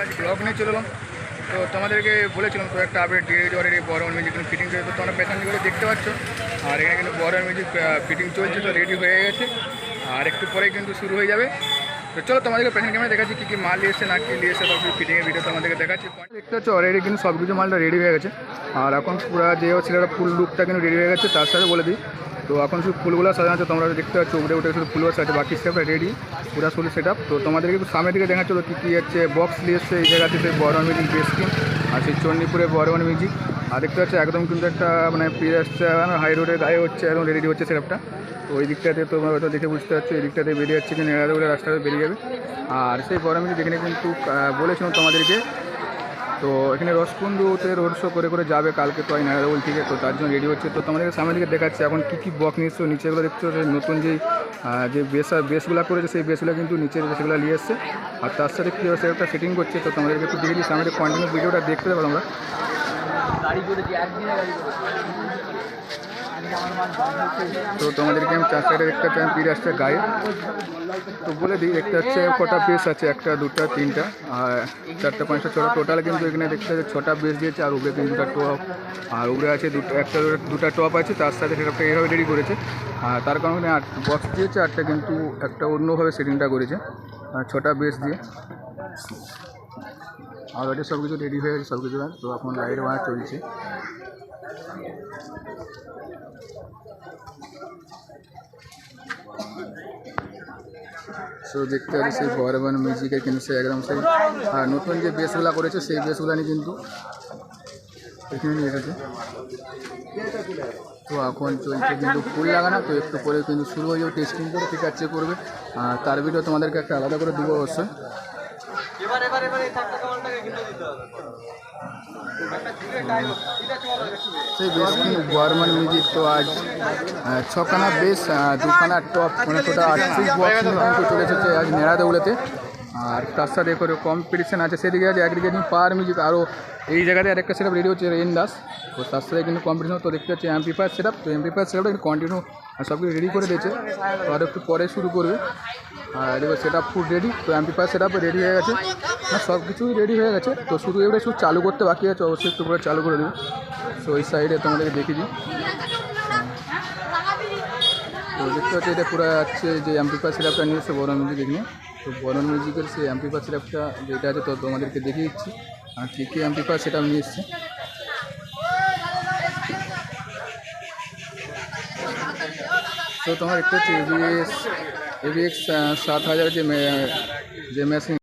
আজ ব্লগ নিয়ে চলে এলাম। তো তোমাদেরকে বলেছিলাম তো একটা আপডেট দিয়ে দিতে পারে বড় মিউজিক ফিটিং চলছে। তো তোমরা পেছন দিকে দেখতে পাচ্ছ, আর এখানে কিন্তু বড় মিউজিক ফিটিং চলছে, তো রেডি হয়ে গেছে। আর একটু পরেই কিন্তু শুরু হয়ে যাবে। তো চলো তোমাদেরকে পেছন ক্যামেরা দেখাচ্ছি, কী কী মাল এসে না কি নিয়ে এসে বা ফিটিংয়ের ভিডিও তোমাদেরকে দেখাচ্ছি। দেখতে পাচ্ছ অলরেডি কিন্তু সব কিছু মালটা রেডি হয়ে গেছে। আর এখন পুরো যে ছেলেরা ফুল লুকটা কিন্তু রেডি হয়ে গেছে, তার সাথে বলে দিই। তো এখন শুধু ফুলগুলো সাজানো তোমরা দেখতে পাচ্ছ, উপরে উঠে শুধু ফুলগুলো আছে বাকি স্টেপটা রেডি পুরো ফুল সেট তো তোমাদেরকে একটু সামনের দিকে দেখাচ্ছ কী কী হচ্ছে বক্স নিয়ে এসছে, এই জায়গাতে সেই বড় মিউজিক বেস আর সেই চণ্ডীপুরে বড় মিউজিক আর দেখতে পাচ্ছ, একদম কিন্তু একটা মানে প্রিয় আসছে হাই রোডের গায়ে হচ্ছে, একদম রেডি হচ্ছে সেটআপটা তো ওই দিকটাতে তোমরা হয়তো দেখে বুঝতে পারছ, এই দিকটাতে বেরিয়ে যাচ্ছে কিন্তু বলে রাস্তাটা বেরিয়ে যাবে। আর সেই বড় মিউজিক এখানে কিন্তু বলেছিলাম তোমাদেরকে তো এখানে রসকুন্দুতে রোড শো করে করে যাবে কালকে তো ঠিক থেকে, তো তার জন্য রেডি হচ্ছে। তো তোমাদেরকে সামনে দিকে দেখাচ্ছে, এখন কী কী বক এসছো নিচেগুলো দেখতে যে নতুন যেই যে বেস, বেসগুলো করেছে, সেই বেসগুলো কিন্তু নিচের বেসগুলো নিয়ে এসছে। আর তার সাথে কী হচ্ছে একটা সেটিং করছে, তো তোমাদেরকে একটু দেখে সামনে কন্টিনিউ ভিডিওটা দেখতে পাবো তোমরা। তো তোমাদেরকে আমি চার সাইডে দেখতে পাচ্ছি পিড়ে আসছে গায়ে। তো বলে দিই, দেখতে হচ্ছে কটা বেস আছে, একটা, দুটা, তিনটা। আর চারটা, পাঁচটা, ছটা টোটাল কিন্তু এখানে দেখতে হচ্ছে ছটা বেস দিয়েছে, আর উপরে দুটা টপ আর উপরে আছে দুটো, একটা, দুটা টপ আছে, তার সাথে সেটা এইভাবে রেডি করেছে। আর তার কারণে আট বক্স দিয়েছে, আটটা কিন্তু একটা অন্যভাবে সেটিংটা করেছে। আর ছটা বেস দিয়ে। অলরেডি সব কিছু রেডি হয়ে গেছে সব কিছু তো এখন লাইট বানা চলছে। সো দেখতে পাচ্ছি সেই বরবান মিউজিকের কিন্তু সে একদম সেই, আর নতুন যে বেসগুলো করেছে সেই বেসগুলো নিয়ে কিন্তু এখানে নিয়ে এসেছে। তো এখন চলছে কিন্তু ফুল লাগানো, তো একটু পরে কিন্তু শুরু হয়ে যাবে টেস্টিং করে ঠিক আছে করবে। আর তার ভিডিও তোমাদেরকে একটা আলাদা করে দেবো অবশ্যই। সেই বেশ বর্মান মিউজিক তো আজ ছখানা বেশ দুখানা টপ মানে টোটাল আটত্রিশ বক্স চলে এসেছে আজ নেড়া দৌড়েতে আর তার সাথে করে কম্পিটিশান আছে। সেদিকে আছে একদিকে কিন্তু পাওয়ার মিউজিক আরও এই জায়গাতে আরেকটা সেটআপ রেডি হচ্ছে রেন দাস তো তার সাথে কিন্তু কম্পিটিশন তো দেখতে পাচ্ছি অ্যাম্পিফায়ার সেটআপ তো অ্যাম্পিফায়ার সেটআপটা কিন্তু কন্টিনিউ সব কিছু রেডি করে দিয়েছে। তো আর একটু পরে শুরু করবে। আর এবার সেট আপ ফুড রেডি তো অ্যাম্পিফায়ার সেট রেডি হয়ে গেছে। না সব কিছুই রেডি হয়ে গেছে। তো শুধু এবারে শুধু চালু করতে বাকি আছে, অবশ্যই একটু করে চালু করে দেবে। তো ওই সাইডে তোমাদেরকে দেখিয়ে দিই। তো দেখতে পাচ্ছি এটা পুরো আছে যে অ্যাম্পিফায়ার সেটআপটা নিয়ে এসে বরণ মিউজিক নিয়ে তো বরণ মিউজিকের সেই অ্যাম্পিফার সিরাপটা যেটা আছে তো তোমাদেরকে দেখিয়ে দিচ্ছি। আর কী কী অ্যাম্পিফায়ার সেটা আমি এসছি? তো তোমার একটু হচ্ছে এবিএক্স সাত হাজার যে যে মেশিন